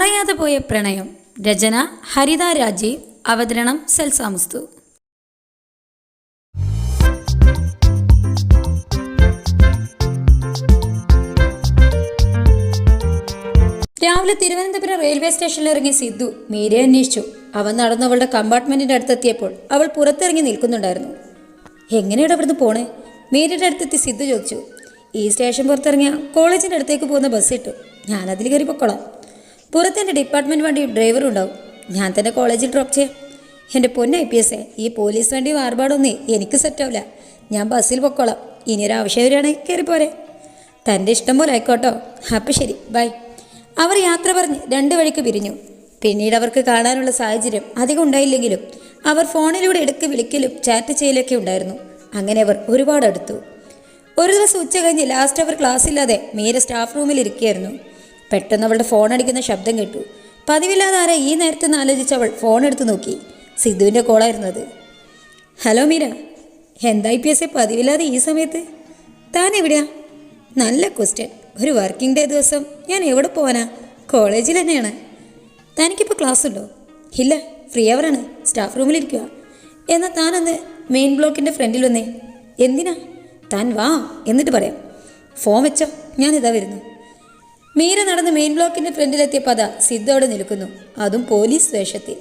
പറയാതെ പോയ പ്രണയം. രചന ഹരിത രാജീവ്. അവതരണം സെൽസാമുസ്തു രാവിലെ തിരുവനന്തപുരം റെയിൽവേ സ്റ്റേഷനിൽ ഇറങ്ങിയ സിദ്ധു മീരയെ അന്വേഷിച്ചു. അവൻ നടന്നവളുടെ കമ്പാർട്ട്മെന്റിന്റെ അടുത്തെത്തിയപ്പോൾ അവൾ പുറത്തിറങ്ങി നിൽക്കുന്നുണ്ടായിരുന്നു. എങ്ങനെയാണ് അവിടുന്ന് പോണേ? മീരയുടെ അടുത്തെത്തി സിദ്ധു ചോദിച്ചു. ഈ സ്റ്റേഷൻ പുറത്തിറങ്ങിയ കോളേജിന്റെ അടുത്തേക്ക് പോകുന്ന ബസ് ഇട്ടു. ഞാനതിൽ കയറി പൊക്കോളാം. പുറത്തെന്റെ ഡിപ്പാർട്ട്മെന്റ് വണ്ടി ഡ്രൈവറും ഉണ്ടാവും. ഞാൻ തന്നെ കോളേജിൽ ഡ്രോപ്പ് ചെയ്യാം. എന്റെ പൊന്ന ഐ പി എസ് ഈ പോലീസ് വണ്ടി വാർപാടൊന്നേ എനിക്ക് സെറ്റാവില്ല ഞാൻ ബസ്സിൽ പൊക്കോളാം. ഇനി ഒരു ആവശ്യം വരികയാണെങ്കിൽ കയറിപ്പോരെ പോരെ. തന്റെ ഇഷ്ടം പോലെ ആയിക്കോട്ടോ. അപ്പം ശരി ബൈ അവർ യാത്ര പറഞ്ഞ് രണ്ട് വഴിക്ക് പിരിഞ്ഞു. പിന്നീട് അവർക്ക് കാണാനുള്ള സാഹചര്യം അധികം ഉണ്ടായില്ലെങ്കിലും അവർ ഫോണിലൂടെ ഇടയ്ക്ക് വിളിക്കലും ചാറ്റ് ചെയ്യലൊക്കെ ഉണ്ടായിരുന്നു. അങ്ങനെ അവർ ഒരുപാട് അടുത്തു. ഒരു ദിവസം ഉച്ച കഴിഞ്ഞ് ലാസ്റ്റ് അവർ ക്ലാസ് ഇല്ലാതെ മീര സ്റ്റാഫ് റൂമിൽ ഇരിക്കുകയായിരുന്നു. പെട്ടെന്ന് അവളുടെ ഫോൺ അടിക്കുന്ന ശബ്ദം കേട്ടു. പതിവില്ലാതെ ആരാ ഈ നേരത്തെ ആലോചിച്ച് അവൾ ഫോൺ എടുത്തു നോക്കി. സിദ്ധുവിന്റെ കോളായിരുന്നത് ഹലോ മീര. എന്താ പി എസ് പതിവില്ലാതെ ഈ സമയത്ത്? താൻ എവിടെയാ? നല്ല ക്വസ്റ്റ്യൻ ഒരു വർക്കിംഗ് ഡേ ദിവസം. ഞാൻ എവിടെ പോവാനാ? കോളേജിൽ തന്നെയാണ്. തനിക്കിപ്പോൾ ക്ലാസ് ഉണ്ടോ? ഇല്ല ഫ്രീ അവറാണ് സ്റ്റാഫ് റൂമിലിരിക്കുക എന്നാൽ താനന്ന് മെയിൻ ബ്ലോക്കിന്റെ ഫ്രണ്ടിൽ വന്നേ. എന്തിനാ? താൻ വാ എന്നിട്ട് പറയാം. ഫോം വെച്ചോ. ഞാനിതാ വരുന്നു. മീര നടന്ന് മെയിൻ ബ്ലോക്കിന്റെ ഫ്രണ്ടിലെത്തിയ പദ സിദ്ധോടെ നിൽക്കുന്നു. അതും പോലീസ് വേഷത്തിൽ.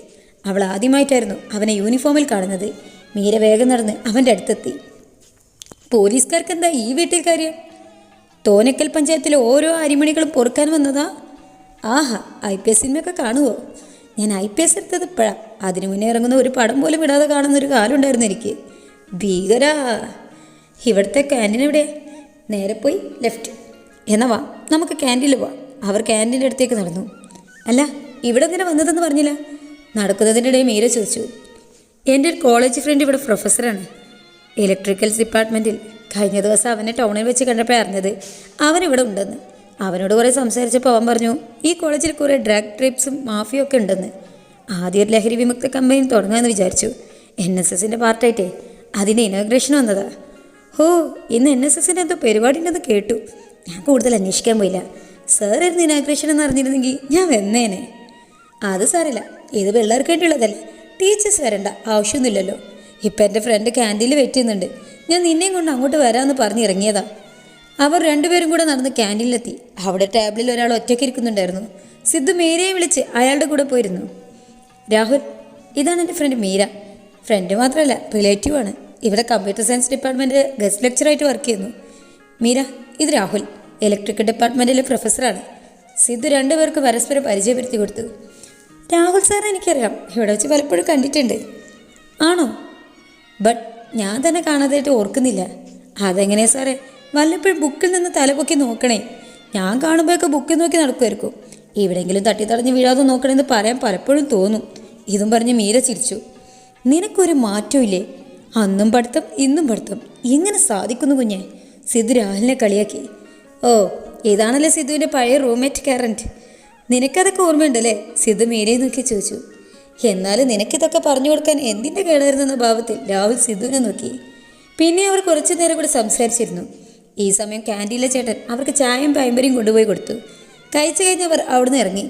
അവൾ ആദ്യമായിട്ടായിരുന്നു അവനെ യൂണിഫോമിൽ കാണുന്നത്. മീര വേഗം നടന്ന് അവന്റെ അടുത്തെത്തി. പോലീസുകാർക്ക് എന്താ ഈ വീട്ടിൽ കാര്യം? തോനക്കൽ പഞ്ചായത്തിലെ ഓരോ അരിമണികളും പൊറുക്കാൻ വന്നതാ? ആഹാ ഐ പി എസ് സിനിമയൊക്കെ കാണുമോ ഞാൻ ഐ പി എസ് എടുത്തത് ഇപ്പോഴാ. അതിനു മുന്നേ ഇറങ്ങുന്ന ഒരു പടം പോലും വിടാതെ കാണുന്ന ഒരു കാലം ഉണ്ടായിരുന്നു എനിക്ക്. ഭീകരാ. ഇവിടുത്തെ ക്യാന്റീൻ എവിടെ നേരെ പോയി ലെഫ്റ്റ് എന്നാ വാ നമുക്ക് ക്യാന്റീനിൽ പോവാം. അവർ ക്യാന്റീന്റെ അടുത്തേക്ക് നടന്നു. അല്ല ഇവിടെ എന്തിനാ വന്നതെന്ന് പറഞ്ഞില്ല? നടക്കുന്നതിന്റെ ഇടയിൽ മീര ചോദിച്ചു. എന്റെ ഒരു കോളേജ് ഫ്രണ്ട് ഇവിടെ പ്രൊഫസറാണ് ഇലക്ട്രിക്കൽസ് ഡിപ്പാർട്ട്മെന്റിൽ കഴിഞ്ഞ ദിവസം അവനെ ടൗണിൽ വെച്ച് കണ്ടപ്പോൾ അറിഞ്ഞത് അവൻ ഇവിടെ ഉണ്ടെന്ന്. അവനോട് കുറേ സംസാരിച്ചപ്പോൾ അവൻ പറഞ്ഞു ഈ കോളേജിൽ കുറേ ഡ്രഗ് ട്രിപ്സും മാഫിയും ഒക്കെ ഉണ്ടെന്ന്. ആദ്യം ഒരു ലഹരി വിമുക്ത കമ്പനി തുടങ്ങാമെന്ന് വിചാരിച്ചു. എൻ എസ് എസിന്റെ പാർട്ടായിട്ടേ അതിന്റെ ഇനോഗ്രേഷൻ വന്നതാ. ഹോ ഇന്ന് എൻ എസ് എസിന്റെ എന്തോ പരിപാടി ഉണ്ടെന്ന് കേട്ടു. ഞാൻ കൂടുതൽ അന്വേഷിക്കാൻ പോയില്ല. സാർ ആയിരുന്നു ഇനാഗ്രേഷൻ എന്ന് അറിഞ്ഞിരുന്നെങ്കിൽ ഞാൻ വന്നേനെ. അത് സാറില്ല ഇത് പിള്ളേർക്ക് വേണ്ടിയുള്ളതല്ലേ. ടീച്ചേഴ്സ് വരണ്ട. ആവശ്യമൊന്നുമില്ലല്ലോ. ഇപ്പം എന്റെ ഫ്രണ്ട് ക്യാന്റീനിൽ വെയിറ്റ് ചെയ്യുന്നുണ്ട്. ഞാൻ നിന്നെയും കൊണ്ട് അങ്ങോട്ട് വരാമെന്ന് പറഞ്ഞ് ഇറങ്ങിയതാ. അവർ രണ്ടുപേരും കൂടെ നടന്ന് ക്യാന്റീനിലെത്തി അവിടെ ടേബിളിൽ ഒരാൾ ഒറ്റയ്ക്ക് ഇരിക്കുന്നുണ്ടായിരുന്നു. സിദ്ധു മീരയെ വിളിച്ച് അയാളുടെ കൂടെ പോയിരുന്നു. രാഹുൽ ഇതാണ് എന്റെ ഫ്രണ്ട് മീര. ഫ്രണ്ട് മാത്രമല്ല റിലേറ്റീവാണ് ഇവിടെ കമ്പ്യൂട്ടർ സയൻസ് ഡിപ്പാർട്ട്മെന്റ് ഗസ്റ്റ് ലെക്ചറായിട്ട് വർക്ക് ചെയ്യുന്നു. മീര ഇത് രാഹുൽ ഇലക്ട്രിക്കൽ ഡിപ്പാർട്ട്മെന്റിലെ പ്രൊഫസറാണ് സിദ്ധു രണ്ടുപേർക്ക് പരസ്പരം പരിചയപ്പെടുത്തി കൊടുത്തു. രാഹുൽ സാർ എനിക്കറിയാം ഇവിടെ വെച്ച് പലപ്പോഴും കണ്ടിട്ടുണ്ട്. ആണോ? ബട്ട് ഞാൻ തന്നെ കാണാതായിട്ട് ഓർക്കുന്നില്ല. അതെങ്ങനെയാ സാറേ വല്ലപ്പോഴും ബുക്കിൽ നിന്ന് തലപൊക്കി നോക്കണേ. ഞാൻ കാണുമ്പോഴൊക്കെ ബുക്കിൽ നോക്കി നടക്കുമായിരിക്കും. എവിടെയെങ്കിലും തട്ടിത്തടഞ്ഞ് വീഴാതെ നോക്കണമെന്ന് പറയാൻ പലപ്പോഴും തോന്നും. ഇതും പറഞ്ഞ് മീര ചിരിച്ചു. നിനക്കൊരു മാറ്റമില്ലേ അന്നും പഠിത്തം ഇന്നും പഠിത്തം. എങ്ങനെ സാധിക്കുന്നു കുഞ്ഞെ? സിദ്ധു രാഹുലിനെ കളിയാക്കി. ഓ ഇതാണല്ലേ സിദ്ധുവിന്റെ പഴയ റൂംമേറ്റ് കാരന്റ് നിനക്കതൊക്കെ ഓർമ്മയുണ്ടല്ലേ? സിദ്ധു മേലെ നോക്കി ചോദിച്ചു. എന്നാലും നിനക്കിതൊക്കെ പറഞ്ഞു കൊടുക്കാൻ എന്തിന്റെ കേടായിരുന്നെന്ന ഭാവത്തിൽ രാഹുൽ സിദ്ധുവിനെ നോക്കി. പിന്നെ അവർ കുറച്ചു നേരം കൂടി സംസാരിച്ചിരുന്നു. ഈ സമയം ക്യാന്റീനിലെ ചേട്ടൻ അവർക്ക് ചായയും പയമ്പരിയും കൊണ്ടുപോയി കൊടുത്തു. കഴിച്ചു കഴിഞ്ഞവർ അവിടുന്ന് ഇറങ്ങി.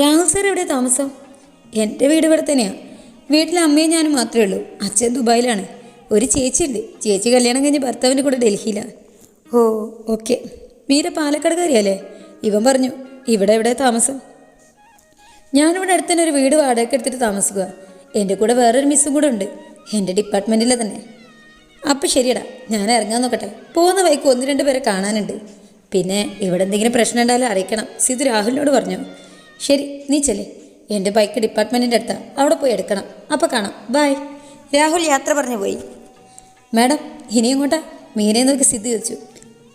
രാഹുൽ സാർ എവിടെ താമസം? എന്റെ വീട് ഇവിടെ തന്നെയാണ് വീട്ടിൽ അമ്മയും ഞാനും മാത്രമേ ഉള്ളൂ. അച്ഛൻ ദുബായിലാണ്. ഒരു ചേച്ചിയുണ്ട്. ചേച്ചി കല്യാണം കഴിഞ്ഞ് ഭർത്താവിന്റെ കൂടെ ഡൽഹിയിലാണ് ഓ ഓക്കെ. മീര പാലക്കാടുകാരിയല്ലേ? ഇവൻ പറഞ്ഞു ഇവിടെ എവിടെ താമസം? ഞാനിവിടെ അടുത്ത് തന്നെ ഒരു വീട് വാടകയ്ക്ക് എടുത്തിട്ട് താമസിക്കുക എന്റെ കൂടെ വേറൊരു മിസ്സും കൂടെ ഉണ്ട്. എന്റെ ഡിപ്പാർട്ട്മെന്റിലെ തന്നെ. അപ്പം ശരിയടാ. ഞാൻ ഇറങ്ങാൻ നോക്കട്ടെ. പോകുന്ന വൈക്ക് ഒന്ന് രണ്ട് പേരെ കാണാനുണ്ട്. പിന്നെ ഇവിടെ എന്തെങ്കിലും പ്രശ്നം ഉണ്ടായാലും അറിയിക്കണം സിതു രാഹുലിനോട് പറഞ്ഞു. ശരി നീ ചെല്ലേ. എന്റെ ബൈക്ക് ഡിപ്പാർട്ട്മെന്റിന്റെ അടുത്താണ് അവിടെ പോയി എടുക്കണം. അപ്പോൾ കാണാം. ബൈ. രാഹുൽ യാത്ര പറഞ്ഞു പോയി. മാഡം ഇനി കൊണ്ട മീനെ നോക്കി സിദ്ധി ചോദിച്ചു.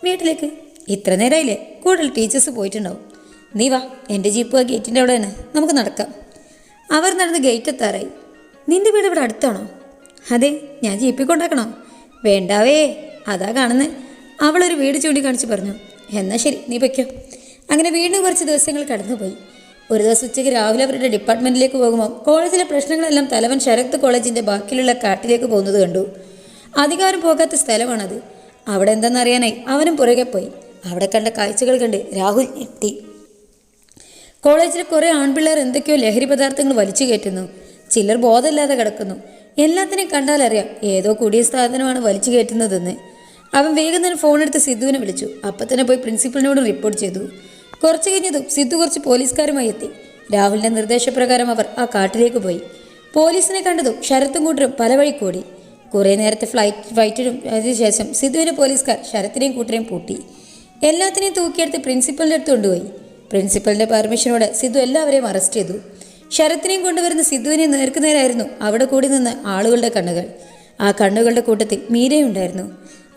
വീട്ടിലേക്ക്? ഇത്ര നേരമായില്ലേ കൂടുതൽ ടീച്ചേഴ്സ് പോയിട്ടുണ്ടാവും. നീ വാ എന്റെ ജീപ്പ് ആ ഗേറ്റിന്റെ അവിടെ തന്നെ നമുക്ക് നടക്കാം. അവർ നടന്ന് ഗേറ്റ് എത്താറായി. നിന്റെ വീട് ഇവിടെ അടുത്താണോ? അതെ ഞാൻ ജീപ്പിൽ കൊണ്ടാക്കണോ? വേണ്ടാവേ അതാ കാണുന്നത് അവളൊരു വീട് ചൂണ്ടിക്കാണിച്ച് പറഞ്ഞു. എന്നാൽ ശരി നീ വയ്ക്കോ അങ്ങനെ വീണ്ടും കുറച്ച് ദിവസങ്ങൾ കടന്നുപോയി. ഒരു ദിവസം ഉച്ചയ്ക്ക് രാവിലെ അവരുടെ ഡിപ്പാർട്ട്മെന്റിലേക്ക് പോകുമ്പോൾ കോളേജിലെ പ്രശ്നങ്ങളെല്ലാം തലവൻ ശരത് കോളേജിന്റെ ബാക്കിയുള്ള കാട്ടിലേക്ക് പോകുന്നത് കണ്ടു. അധികാരം പോകാത്ത സ്ഥലമാണത്. അവിടെ എന്തെന്നറിയാനായി അവനും പുറകെ പോയി. അവിടെ കണ്ട കാഴ്ചകൾ കണ്ട് രാഹുൽ എത്തി കോളേജിലെ കുറേ ആൺപിള്ളേർ എന്തൊക്കെയോ ലഹരി പദാർത്ഥങ്ങൾ വലിച്ചു കയറ്റുന്നു. ചിലർ ബോധമില്ലാതെ കിടക്കുന്നു. എല്ലാത്തിനെയും കണ്ടാലറിയാം ഏതോ കൂടിയ സ്ഥാപനമാണ് വലിച്ചു കയറ്റുന്നതെന്ന്. അവൻ വേഗം തന്നെ ഫോണെടുത്ത് സിദ്ധുവിനെ വിളിച്ചു. അപ്പം തന്നെ പോയി പ്രിൻസിപ്പലിനോട് റിപ്പോർട്ട് ചെയ്തു. കുറച്ച് കഴിഞ്ഞതും സിദ്ധു കുറച്ച് പോലീസുകാരുമായി എത്തി. രാഹുലിന്റെ നിർദ്ദേശപ്രകാരം അവർ ആ കാട്ടിലേക്ക് പോയി. പോലീസിനെ കണ്ടതും ശരത്തും കൂട്ടരും പല വഴി കൂടി. കുറേ നേരത്തെ ഫ്ലൈറ്റ് ഫ്ലൈറ്റിനും അതിനുശേഷം സിദ്ധുവിനെ പോലീസുകാർ ശരത്തിനെയും കൂട്ടരെയും പൂട്ടി. എല്ലാത്തിനെയും തൂക്കിയെടുത്ത് പ്രിൻസിപ്പലിന്റെ അടുത്ത് കൊണ്ടുപോയി. പ്രിൻസിപ്പലിന്റെ പെർമിഷനോടെ സിദ്ധു എല്ലാവരെയും അറസ്റ്റ് ചെയ്തു. ശരത്തിനെയും കൊണ്ടുവരുന്ന സിദ്ധുവിനെ നേർക്കുനേരായിരുന്നു അവിടെ കൂടി നിന്ന് ആളുകളുടെ കണ്ണുകൾ. ആ കണ്ണുകളുടെ കൂട്ടത്തിൽ മീരയുണ്ടായിരുന്നു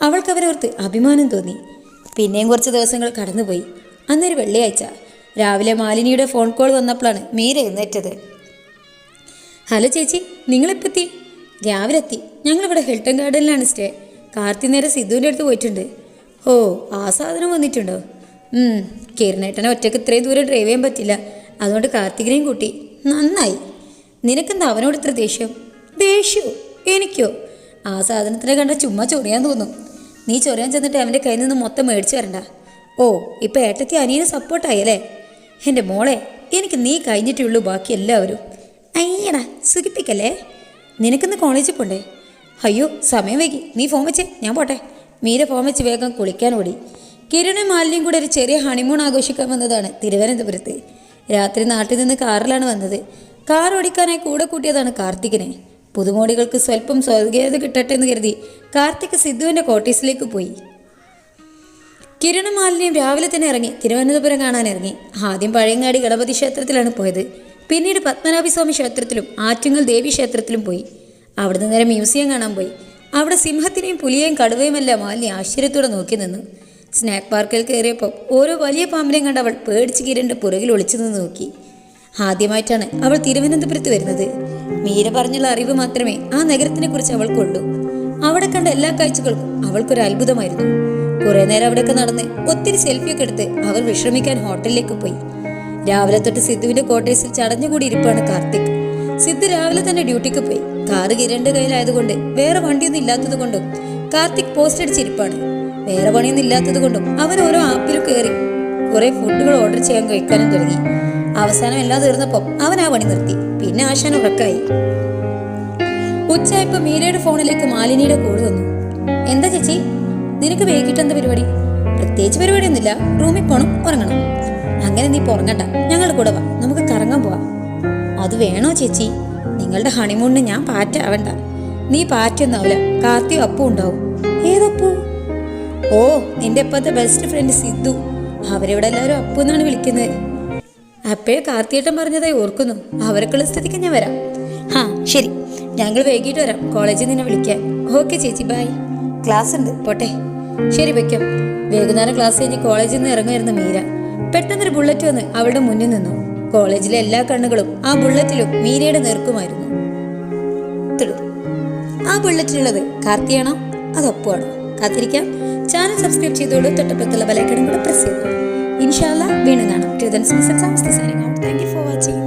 അവൾക്ക് അവരോർത്ത് അഭിമാനം തോന്നി. പിന്നെയും കുറച്ച് ദിവസങ്ങൾ കടന്നുപോയി. അന്നൊരു വെള്ളിയാഴ്ച രാവിലെ മാലിനിയുടെ ഫോൺ കോൾ വന്നപ്പോഴാണ് മീര എഴുന്നേറ്റത്. ഹലോ ചേച്ചി നിങ്ങളെപ്പെത്തി രാവിലെ എത്തി ഞങ്ങളിവിടെ ഹിൽട്ടൺ ഗാർഡനിലാണ് സ്റ്റേ കാർത്തി നേരെ സിദ്ധുവിന്റെ അടുത്ത് പോയിട്ടുണ്ട്. ഓ ആ സാധനം വന്നിട്ടുണ്ടോ? കിരണേട്ടനെ ഒറ്റയ്ക്ക് ഇത്രയും ദൂരം ഡ്രൈവ് ചെയ്യാൻ പറ്റില്ല. അതുകൊണ്ട് കാർത്തികിനെയും കൂട്ടി. നന്നായി. നിനക്കെന്താ അവനോട് ഇത്ര ദേഷ്യം? ദേഷ്യമോ എനിക്കോ? ആ സാധനത്തിനെ കണ്ട ചുമ്മാ ചൊറിയാൻ തോന്നും. നീ ചൊറിയാൻ ചെന്നിട്ട് അവന്റെ കയ്യിൽ നിന്ന് മൊത്തം മേടിച്ചു വരണ്ട. ഓ ഇപ്പം ഏട്ടത്തി അനിയന് സപ്പോർട്ടായി അല്ലേ? എന്റെ മോളെ എനിക്ക് നീ കഴിഞ്ഞിട്ടേ ഉള്ളൂ ബാക്കി എല്ലാവരും. അയ്യടാ സുഖിപ്പിക്കല്ലേ? നിനക്കിന്ന് കോളേജിൽ പോണ്ടേ? അയ്യോ സമയം വൈകി. നീ ഫോൺ വെച്ചേ. ഞാൻ പോട്ടെ. മീര ഫോൺ വെച്ച് വേഗം കുളിക്കാൻ ഓടി. കിരണും മാലിന്യം കൂടെ ഒരു ചെറിയ ഹണിമൂൺ ആഘോഷിക്കാൻ വന്നതാണ് തിരുവനന്തപുരത്ത്. രാത്രി നാട്ടിൽ നിന്ന് കാറിലാണ് വന്നത്. കാർ ഓടിക്കാനായി കൂടെ കൂട്ടിയതാണ് കാർത്തികിനെ പുതുമോടികൾക്ക് സ്വല്പം സ്വർഗീയത കിട്ടട്ടെ എന്ന് കരുതി കാർത്തിക് സിദ്ധുവിന്റെ കോട്ടീസിലേക്ക് പോയി. കിരണ മാലിന്യം രാവിലെ തന്നെ ഇറങ്ങി. തിരുവനന്തപുരം കാണാൻ ഇറങ്ങി. ആദ്യം പഴയങ്ങാടി ഗണപതി ക്ഷേത്രത്തിലാണ് പോയത്. പിന്നീട് പത്മനാഭസ്വാമി ക്ഷേത്രത്തിലും ആറ്റുങ്ങൽ ദേവി ക്ഷേത്രത്തിലും പോയി. അവിടുന്ന് നേരെ മ്യൂസിയം കാണാൻ പോയി. അവിടെ സിംഹത്തിനെയും പുലിയെയും കടുവയുമെല്ലാം മാലിനി ആശ്ചര്യത്തോടെ നോക്കി നിന്നു. സ്നാക്ക് പാർക്കിൽ കയറിയപ്പോൾ ഓരോ വലിയ പാമ്പിനെയും കണ്ട് അവൾ പേടിച്ച് കീരന്റെ പുറകിൽ ഒളിച്ചു നിന്ന് നോക്കി. ആദ്യമായിട്ടാണ് അവൾ തിരുവനന്തപുരത്ത് വരുന്നത്. മീര പറഞ്ഞുള്ള അറിവ് മാത്രമേ ആ നഗരത്തിനെ കുറിച്ച് അവൾക്കുള്ളൂ അവിടെ കണ്ട എല്ലാ കാഴ്ചകൾക്കും അവൾക്കൊരു അത്ഭുതമായിരുന്നു. കുറെ നേരം അവിടെയൊക്കെ നടന്ന് ഒത്തിരി സെൽഫിയൊക്കെ എടുത്ത് അവൾ വിശ്രമിക്കാൻ ഹോട്ടലിലേക്ക് പോയി. രാവിലെ തൊട്ട് സിദ്ധുവിന്റെ ക്വാർട്ടേഴ്സിൽ ചടഞ്ഞുകൂടി ഇരിപ്പാണ് കാർത്തിക്. സിദ്ധു രാവിലെ തന്നെ ഡ്യൂട്ടിക്ക് പോയി. കാറ് കിരണ്ട് കയ്യിലായതുകൊണ്ട് വേറെ വണ്ടിയൊന്നും ഇല്ലാത്തത് കൊണ്ടും കാർത്തിക് പോസ്റ്റ് അടിച്ചിരിപ്പാണ് വേറെ പണിയൊന്നും ഇല്ലാത്തത് കൊണ്ടും അവൻ ഓരോ ആപ്പിൽ കയറി കുറെ. ഫുഡുകൾ ഓർഡർ ചെയ്യാൻ കഴിക്കാനും തുടങ്ങി. അവസാനം എല്ലാം തീർന്നപ്പോൾ അവൻ ആ പണി നിർത്തി. പിന്നെ ആശാൻ ഉറക്കായി. ഉച്ചയായപ്പോ മീരയുടെ ഫോണിലേക്ക് മാലിനിയുടെ കോൾ വന്നു. എന്താ ചേച്ചി? നിനക്ക് വൈകിട്ട് എന്താ പരിപാടി? പ്രത്യേകിച്ച് പരിപാടിയൊന്നുമില്ല. റൂമിൽ പോണം ഉറങ്ങണം. അങ്ങനെ നീ ഉറങ്ങണ്ട ഞങ്ങളുടെ കൂടെ വാ. നമുക്ക് കറങ്ങാൻ പോവാം. അത് വേണോ ചേച്ചി? നിങ്ങളുടെ ഹണിമൂണിന് ഞാൻ പാറ്റ ആവണ്ട നീ പാറ്റൊന്നാവില്ല കാർത്തി അപ്പു ഉണ്ടാവും. ഏതപ്പു? ഓ നിന്റെ ഇപ്പോഴത്തെ ബെസ്റ്റ് ഫ്രണ്ട് സിദ്ധു. അവരിവിടെ എല്ലാവരും അപ്പു എന്നാണ് വിളിക്കുന്നത്. അപ്പോഴേ കാർത്തിയേട്ടൻ പറഞ്ഞതായി ഓർക്കുന്നു. അവരൊക്കെയുള്ള സ്ഥിതിക്ക് ഞാൻ വരാം. ഹാ ശരി. ഞങ്ങൾ വൈകിട്ട് വരാം. കോളേജിൽ നിന്നെ വിളിക്കാൻ. ഓക്കെ ചേച്ചി ബായ് ക്ലാസ് ഉണ്ട്. പോട്ടെ. ശരി വെക്കാം വൈകുന്നേരം ക്ലാസ് കഴിഞ്ഞ് കോളേജിൽ നിന്ന് ഇറങ്ങുമായിരുന്നു മീര. പെട്ടെന്നൊരു ബുള്ളറ്റ് വന്ന് അവളുടെ മുന്നിൽ നിന്നു. കോളേജിലെ എല്ലാ കണ്ണുകളും ആ ബുള്ളറ്റിലും മീരയുടെ നേർക്കുമായിരുന്നു. ആ ബുള്ളറ്റിലുള്ളത് കാർത്തിയാണോ? അതൊപ്പാണോ കാത്തിരിക്കാം. ചാനൽ സബ്സ്ക്രൈബ് ചെയ്തോളൂ തൊട്ടപ്പുറത്തുള്ള ബലക്കടം കൂടെ പ്രസ് ചെയ്തു ഇൻഷാല്ല വീണ്ടും കാണാം. To thank you for watching